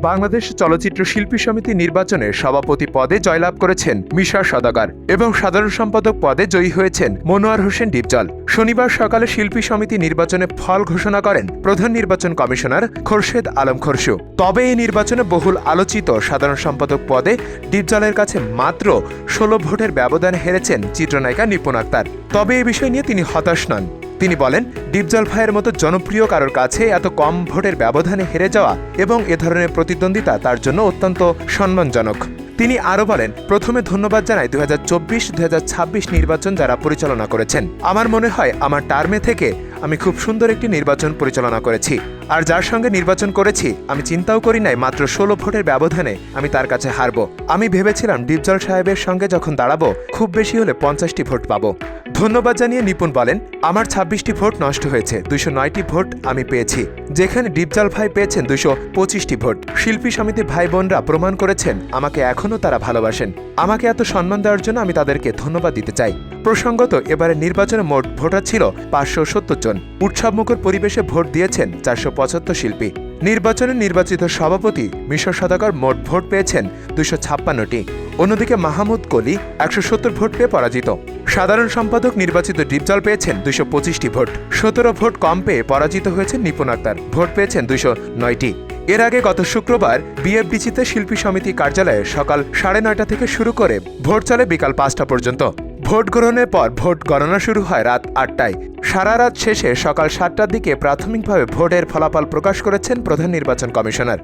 বাংলাদেশ চলচ্চিত্র শিল্পী সমিতি নির্বাচনে সভাপতি পদে জয়লাভ করেছেন মিশা সদাগার এবং সাধারণ সম্পাদক পদে জয়ী হয়েছেন মনোয়ার হোসেন ডিপজল। শনিবার সকালে শিল্পী সমিতি নির্বাচনে ফল ঘোষণা করেন প্রধান নির্বাচন কমিশনার খোরশেদ আলম খরশু। তবে এই নির্বাচনে বহুল আলোচিত সাধারণ সম্পাদক পদে ডিপজলের কাছে মাত্র ষোলো ভোটের ব্যবধানে হেরেছেন চিত্রনায়িকা নিপুণ আক্তার। তবে এ বিষয় নিয়ে তিনি হতাশ নন। তিনি বলেন, ডিপজল ভাইয়ের মতো জনপ্রিয় কারোর কাছে এত কম ভোটের ব্যবধানে হেরে যাওয়া এবং এ ধরনের প্রতিদ্বন্দ্বিতা তার জন্য অত্যন্ত সম্মানজনক। তিনি আরও বলেন, প্রথমে ধন্যবাদ জানাই দু হাজার চব্বিশ নির্বাচন যারা পরিচালনা করেছেন। আমার মনে হয়, আমার টার্মে থেকে আমি খুব সুন্দর একটি নির্বাচন পরিচালনা করেছি। আর যার সঙ্গে নির্বাচন করেছি, আমি চিন্তাও করি নাই, মাত্র ষোলো ভোটের ব্যবধানে আমি তার কাছে হারবো। আমি ভেবেছিলাম ডিপজল সাহেবের সঙ্গে যখন দাঁড়াবো, খুব বেশি হলে পঞ্চাশটি ভোট পাবো। ধন্যবাদ জানিয়ে নিপুণ বলেন, আমার ছাব্বিশটি ভোট নষ্ট হয়েছে, দুইশো নয়টি ভোট আমি পেয়েছি। যেখানে ডিপজল ভাই পেয়েছেন দুইশো পঁচিশটি ভোট। শিল্পী সমিতি ভাই বোনরা প্রমাণ করেছেন, আমাকে এখনও তারা ভালোবাসেন। আমাকে এত সম্মান দেওয়ার জন্য আমি তাদেরকে ধন্যবাদ দিতে চাই। প্রসঙ্গত, এবারে নির্বাচনে মোট ভোটার ছিল পাঁচশো সত্তর জন। উৎসবমুখর পরিবেশে ভোট দিয়েছেন চারশো পঁচাত্তর শিল্পী। নির্বাচনে নির্বাচিত সভাপতি মিশর সদাগর মোট ভোট পেয়েছেন দুশো ছাপ্পান্নটি। অন্যদিকে মাহমুদ কলি একশো সত্তর ভোট পেয়ে পরাজিত। সাধারণ সম্পাদক নির্বাচিত ডিপজল পেয়েছেন দুশো পঁচিশটি ভোট। সতেরো ভোট কম পেয়ে পরাজিত হয়েছেন নিপুণ আক্তার। ভোট পেয়েছেন দুশো নয়টি। এর আগে গত শুক্রবার বিএফডিসিতে শিল্পী সমিতি কার্যালয়ে সকাল সাড়ে নয়টা থেকে শুরু করে ভোট চলে বিকাল পাঁচটা পর্যন্ত। ভোট গ্রহণের পর ভোট গণনা শুরু হয় রাত আটটায়। সারা রাত শেষে সকাল সাতটার দিকে প্রাথমিকভাবে ভোটের ফলাফল প্রকাশ করেছেন প্রধান নির্বাচন কমিশনার।